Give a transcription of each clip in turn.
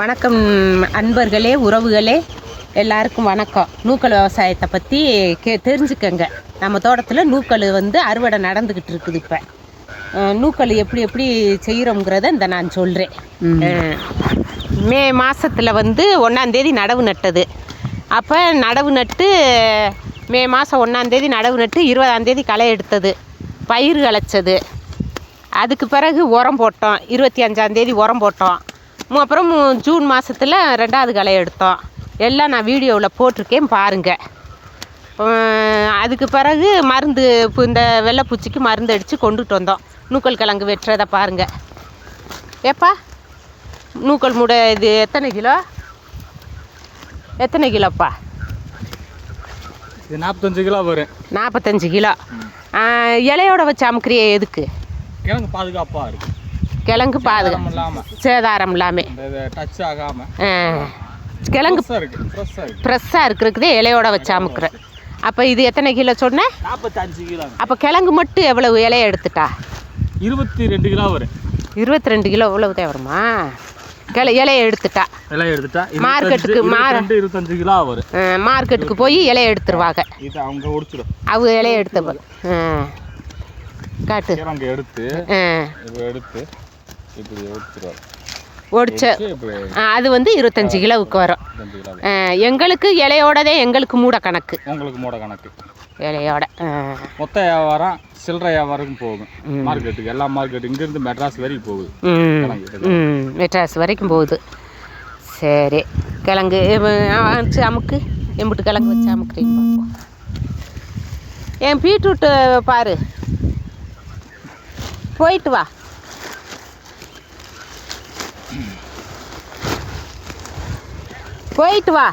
வணக்கம் அன்பர்களே உறவுகளே எல்லாருக்கும் வணக்கம். நூக்கல் விவசாயத்தை பற்றி கே தெரிஞ்சுக்கங்க. நம்ம தோட்டத்தில் நூக்கல் வந்து அறுவடை நடந்துக்கிட்டு இருக்குது இப்போ. நூக்கல் எப்படி எப்படி செய்கிறோங்கிறத இந்த நான் சொல்கிறேன் மே. மாதத்தில் வந்து ஒன்றாந்தேதி நடவு நட்டது. அப்போ நடவு நட்டு மே மாதம் ஒன்றாந்தேதி நடவு நட்டு இருபதாந்தேதி களை எடுத்தது. பயிர் விளைச்சது அதுக்கு பிறகு உரம் போட்டோம். இருபத்தி அஞ்சாந்தேதி உரம் போட்டோம். அப்புறம் ஜூன் மாதத்தில் ரெண்டாவது களை எடுத்தோம். எல்லாம் நான் வீடியோவில் போட்டிருக்கேன் பாருங்கள் அதுக்கு பிறகு மருந்து இப்போ இந்த வெள்ளைப்பூச்சிக்கு மருந்து அடித்து கொண்டுட்டு வந்தோம். நூக்கல் கிழங்கு வெட்டுறதை பாருங்கள் ஏப்பா? நூக்கல் மூடை இது எத்தனை கிலோ? எத்தனை கிலோப்பா? இது நாற்பத்தஞ்சு கிலோ வரும். நாற்பத்தஞ்சு கிலோ. இலையோட வச்சு அமுக்குறிய எதுக்கு? கிழங்கு பாதுகாப்பாக இருக்கு. கிழங்கு பாதுகா இல்லாமல் சேதாரம் இல்லாமல் இந்த டச் ஆகாமல் கிழங்கு ஃப்ரெஷ்ஷாக இருக்கு ஃப்ரெஷ்ஷாக இருக்கு. ஃப்ரெஷ்ஷாக இருக்கிறதுக்கு இலையோட வச்சு அமுக்குறேன் அப்போ இது எத்தனை கிலோ சொன்னேன் நாற்பத்தஞ்சு கிலோ. அப்போ கிழங்கு மட்டும் எவ்வளவு இலையை எடுத்துட்டா? இருபத்தி ரெண்டு கிலோ வரும். இருபத்தி ரெண்டு கிலோ இவ்வளவு தான் வருமா கிள இலையை எடுத்துட்டா. எல்லாம் எடுத்துட்டா மார்க்கெட்டுக்கு ரெண்டு இருபத்தஞ்சு கிலோ வரும். மார்க்கெட்டுக்கு போய் இலையை எடுத்துருவாங்க இது அவங்க ஒடிச்சிடும் அவங்க இலையை எடுத்த போல ஆ. காட்டு. எடுத்து எடுத்து இப்படி ஒடிச்ச. அது வந்து இருபத்தஞ்சு கிலோவுக்கு வரும். எங்களுக்கு இலையோடதே எங்களுக்கு மூட கணக்கு. உங்களுக்கு மூட கணக்கு. இலையோட. மொத்த வியாபாரம் சில்லறை வியாபாரம் போகும். மார்க்கெட்டுக்கு எல்லா மார்க்கெட்டு இங்கேருந்து மெட்ராஸ் வரைக்கும் போகுது. மெட்ராஸ் வரைக்கும் போகுது. சரி கிழங்கு அமுக்கு எம்பிட்டு கிழங்கு வச்சு அமுக்குறீங்க பார்ப்போம். என் பீட்ரூட்டு பாரு. போயிட்டு வா. போயிட்டு வா.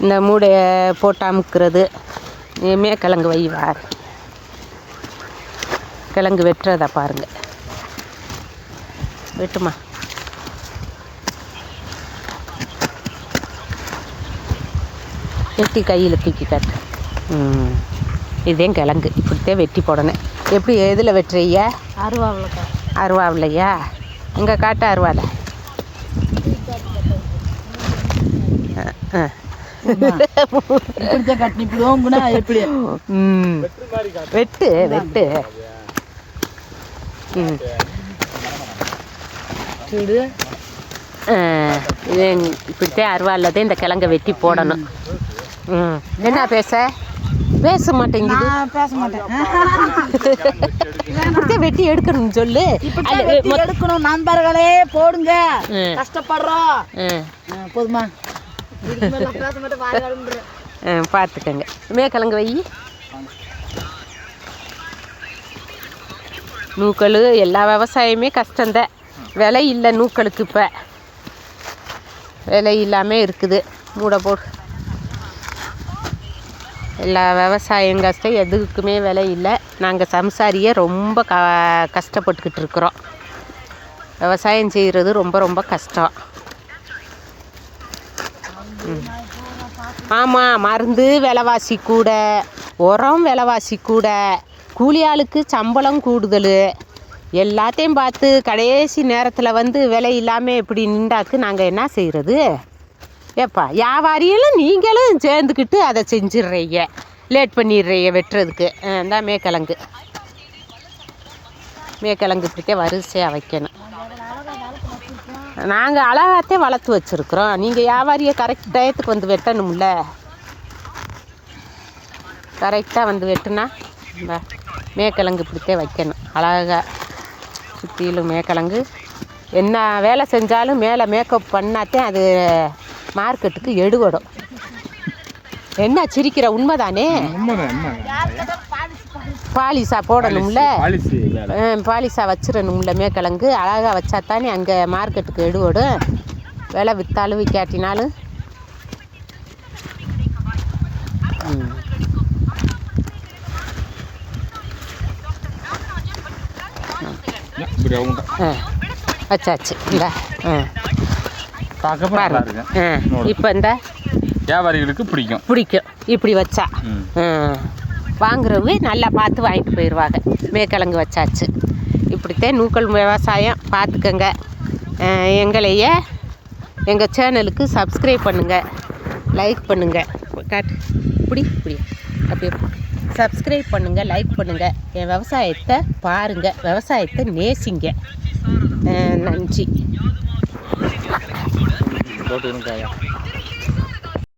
இந்த மூடையை போட்டு அமுக்கிறது இனிமே கிழங்கு வை வார் கிழங்கு வெட்டுறதா பாருங்க. வெட்டுமா? வெட்டி கையில் தூக்கி காட்டு. ம். இதே கிழங்கு. இப்படித்தான் வெட்டி போடணும். எப்படி எதில் வெட்டுறீங்க? அருவாவில் அருவாவிலையா? இங்கே காட்டு அருவாவில் வெட்டு வெட்டு. இப்படித்தான் அருவாவில் தான் இந்த கிழங்கை வெட்டி போடணும். ம். என்ன பேச? பேச மாட்டேங்குது பேச மாட்டேன் வெட்டி எடுக்கணும்னு சொல்லு. எடுக்கணும் நண்பர்களே. போடுங்க. கஷ்டப்படுறோம். போதுமா? பார்த்துக்கங்க மேக்கிழங்கு வை. நூக்கல் எல்லா விவசாயமே கஷ்டந்தான் விலை இல்லை நூக்களுக்கு இப்போ. விலை இல்லாமல் இருக்குது. மூட போடு. எல்லா விவசாயம் கஷ்டம் எதுக்குமே விலை இல்லை. நாங்கள் சம்சாரியே ரொம்ப க கஷ்டப்பட்டுக்கிட்டு இருக்கிறோம். விவசாயம் செய்கிறது ரொம்ப ரொம்ப கஷ்டம். ஆமாம் மருந்து விலைவாசி கூட உரம் விலைவாசி கூட கூலி ஆளுக்கு சம்பளம் கூடுதல். எல்லாத்தையும் பார்த்து கடைசி நேரத்தில் வந்து விலை இல்லாமல் இப்படி நின்றாக்கு நாங்கள் என்ன செய்கிறது ஏப்பா வியாபாரியெல்லாம் நீங்களும் சேர்ந்துக்கிட்டு அதை செஞ்சிடுறீங்க. லேட் பண்ணிடுறீங்க வெட்டுறதுக்கு. இந்த மேக்கிழங்கு மேக்கிழங்கு இப்படிக்கே வரிசையாக வைக்கணும். நாங்கள் அழகாத்தே வளர்த்து வச்சுருக்குறோம். நீங்கள் வியாபாரியை கரெக்ட் டயத்துக்கு வந்து வெட்டணும்ல? கரெக்டாக வந்து வெட்டுனா இந்த மேக்கிழங்கு இப்படித்தே வைக்கணும். அழகாக சுற்றிலும் மேக்கிழங்கு என்ன வேலை செஞ்சாலும் மேலே மேக்கப் பண்ணாத்தே அது மார்க்கெட்டுக்கு எடுபடும் என்ன சிரிக்கிற உண்மைதானே? பாலிசா போடணும்ல? பாலிசி வச்சிடணும்ல மேக்கிழங்கு அழகாக வச்சா தானே அங்கே மார்க்கெட்டுக்கு எடுபடும் விலை விற்றாலும் விற்காட்டினாலும் வச்சாச்சு. இந்த ஆ. பாருங்க இப்போ இந்த வியாபாரிகளுக்கு பிடிக்கும். பிடிக்கும். இப்படி வச்சா. வாங்குறவங்க நல்லா பார்த்து வாங்கிட்டு போயிடுவாங்க. மேக்கிழங்கு வச்சாச்சு. இப்படித்தான் நூக்கல் விவசாயம். பார்த்துக்கங்க. எங்களைய எங்கள் சேனலுக்கு சப்ஸ்கிரைப் பண்ணுங்கள் லைக் பண்ணுங்கள் காட்டு. இப்படி இப்படி அப்படியே சப்ஸ்கிரைப் பண்ணுங்கள் லைக் பண்ணுங்கள் என் விவசாயத்தை பாருங்கள் விவசாயத்தை நேசிங்க. நன்றி. போட்டு காயா